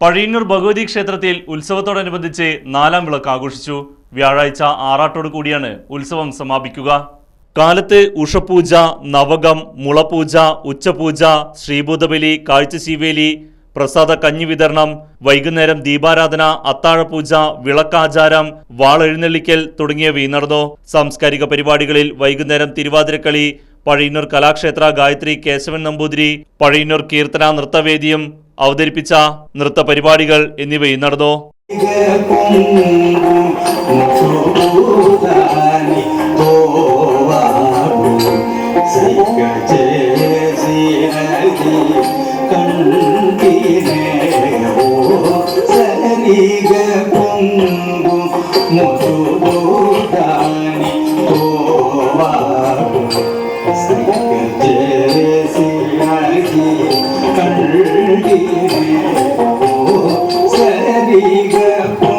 പഴയന്നൂർ ഭഗവതി ക്ഷേത്രത്തിൽ ഉത്സവത്തോടനുബന്ധിച്ച് നാലാം വിളക്ക് ആഘോഷിച്ചു. വ്യാഴാഴ്ച ആറാട്ടോടു കൂടിയാണ് ഉത്സവം സമാപിക്കുക. കാലത്ത് ഉഷപൂജ നവകം മുളപൂജ ഉച്ചപൂജ ശ്രീഭൂതബലി കാഴ്ചശീവേലി പ്രസാദ കഞ്ഞി വിതരണം വൈകുന്നേരം ദീപാരാധന അത്താഴപൂജ വിളക്കാചാരം വാളെഴുന്നള്ളിക്കൽ തുടങ്ങിയവയും നടന്നു സാംസ്കാരിക പരിപാടികളിൽ വൈകുന്നേരം തിരുവാതിരക്കളി പഴയന്നൂർ കലാക്ഷേത്ര ഗായത്രി കേശവൻ നമ്പൂതിരി പഴയന്നൂർ കീർത്തന നൃത്തവേദിയും അവതരിപ്പിച്ച നൃത്ത പരിപാടികൾ എന്നിവയും നടന്നു. മുഖോദാനി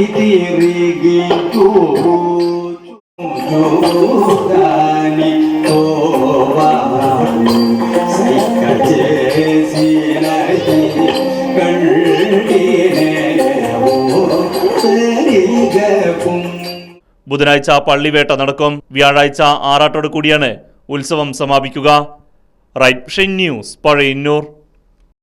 తిరిగి తిరిగి చూడాని తోవాడు సైక చేసినది కంటినే ఓ సరిగా పొంగు ബുധനാഴ്ച പള്ളിവേട്ട നടക്കും വ്യാഴാഴ്ച ആറാട്ടോടു കൂടിയാണ് ഉത്സവം സമാപിക്കുക റൈറ്റ് ന്യൂസ് പഴയന്നൂർ